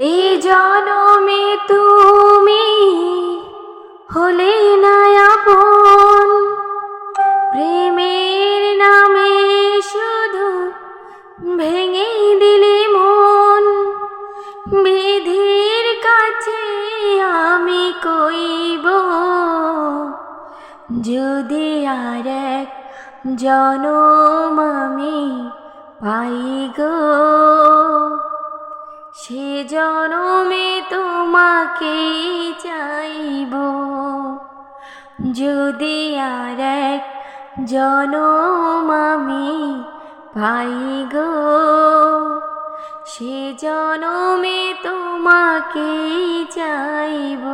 এই জনমে তুমি হলে না আপন প্রেমের নামে শুধু ভেঙে দিলে মন। বিধির কাছে আমি কইব, যদি আর এক জনম আমি পাই গো। সে জনমে তোমাকে চাইব। যদি আর এক জনম আমি পাই গো, সে জনমে তোমাকে চাইব।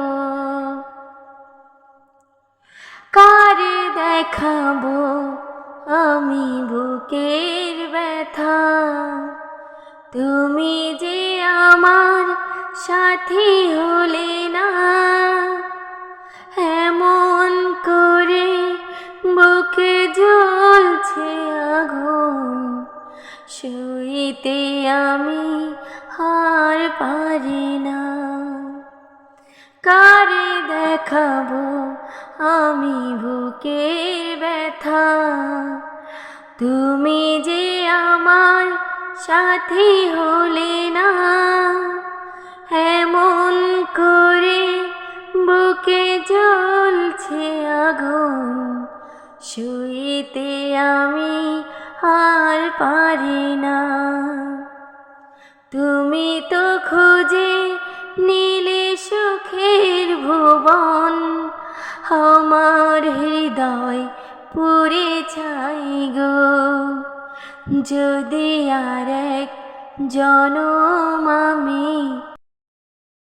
কার দেখাবো আমি বুকের ব্যথা? তুমি যে সাথী হলে না। এমন করে বুকে জ্বলছে আগুন, শুইতে আমি হার পারি না। কারে দেখাবো আমি বুকের ব্যথা? তুমি যে আমার সাথী হলে না। এমন করে বুকে জ্বলছে আগুন। শুইতে আমি আর পারি না। তুমি তো খুঁজে নীলে সুখের ভুবন। আমার হৃদয় পুরে ছাই গো। যদি আর এক জনম আমি